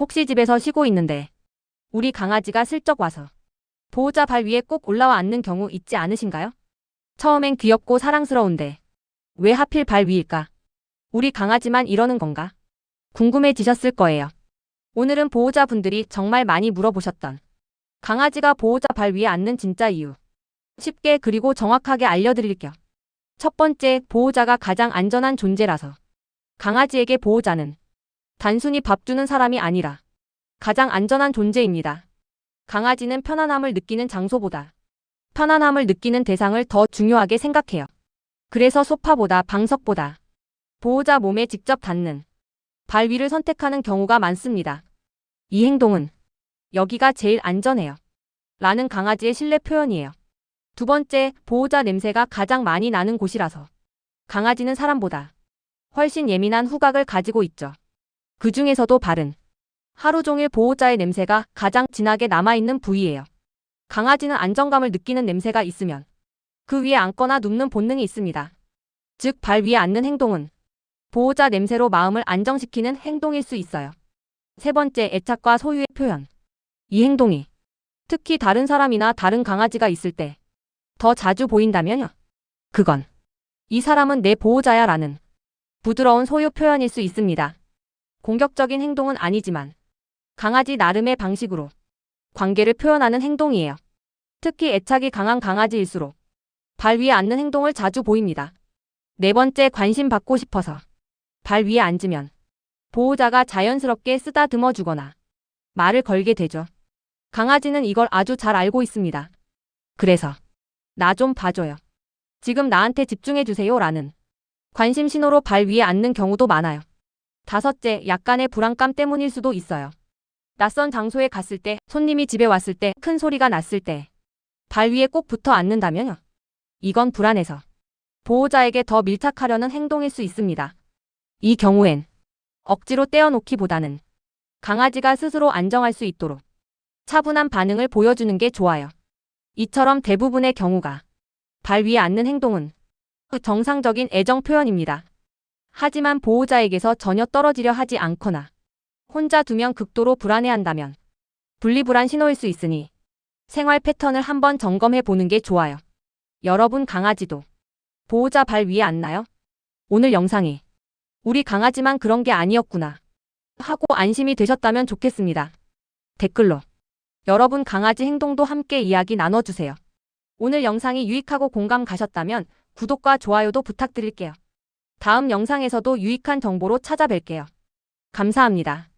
혹시 집에서 쉬고 있는데 우리 강아지가 슬쩍 와서 보호자 발 위에 꼭 올라와 앉는 경우 있지 않으신가요? 처음엔 귀엽고 사랑스러운데 왜 하필 발 위일까? 우리 강아지만 이러는 건가? 궁금해지셨을 거예요. 오늘은 보호자분들이 정말 많이 물어보셨던 강아지가 보호자 발 위에 앉는 진짜 이유. 쉽게 그리고 정확하게 알려드릴게요. 첫 번째, 보호자가 가장 안전한 존재라서. 강아지에게 보호자는 단순히 밥 주는 사람이 아니라 가장 안전한 존재입니다. 강아지는 편안함을 느끼는 장소보다 편안함을 느끼는 대상을 더 중요하게 생각해요. 그래서 소파보다 방석보다 보호자 몸에 직접 닿는 발 위를 선택하는 경우가 많습니다. 이 행동은 여기가 제일 안전해요. 라는 강아지의 신뢰 표현이에요. 두 번째, 보호자 냄새가 가장 많이 나는 곳이라서 강아지는 사람보다 훨씬 예민한 후각을 가지고 있죠. 그 중에서도 발은 하루 종일 보호자의 냄새가 가장 진하게 남아있는 부위예요. 강아지는 안정감을 느끼는 냄새가 있으면 그 위에 앉거나 눕는 본능이 있습니다. 즉, 발 위에 앉는 행동은 보호자 냄새로 마음을 안정시키는 행동일 수 있어요. 세 번째, 애착과 소유의 표현. 이 행동이 특히 다른 사람이나 다른 강아지가 있을 때 더 자주 보인다면요. 그건 이 사람은 내 보호자야 라는 부드러운 소유 표현일 수 있습니다. 공격적인 행동은 아니지만 강아지 나름의 방식으로 관계를 표현하는 행동이에요. 특히 애착이 강한 강아지일수록 발 위에 앉는 행동을 자주 보입니다. 네 번째 관심 받고 싶어서 발 위에 앉으면 보호자가 자연스럽게 쓰다듬어 주거나 말을 걸게 되죠. 강아지는 이걸 아주 잘 알고 있습니다. 그래서 나 좀 봐줘요. 지금 나한테 집중해 주세요 라는 관심 신호로 발 위에 앉는 경우도 많아요. 다섯째, 약간의 불안감 때문일 수도 있어요. 낯선 장소에 갔을 때, 손님이 집에 왔을 때, 큰 소리가 났을 때, 발 위에 꼭 붙어 앉는다면요. 이건 불안해서 보호자에게 더 밀착하려는 행동일 수 있습니다. 이 경우엔 억지로 떼어놓기보다는 강아지가 스스로 안정할 수 있도록 차분한 반응을 보여주는 게 좋아요. 이처럼 대부분의 경우가 발 위에 앉는 행동은 정상적인 애정 표현입니다. 하지만 보호자에게서 전혀 떨어지려 하지 않거나 혼자 두면 극도로 불안해한다면 분리불안 신호일 수 있으니 생활 패턴을 한번 점검해 보는 게 좋아요. 여러분 강아지도 보호자 발 위에 앉나요? 오늘 영상이 우리 강아지만 그런 게 아니었구나 하고 안심이 되셨다면 좋겠습니다. 댓글로 여러분 강아지 행동도 함께 이야기 나눠주세요. 오늘 영상이 유익하고 공감 가셨다면 구독과 좋아요도 부탁드릴게요. 다음 영상에서도 유익한 정보로 찾아뵐게요. 감사합니다.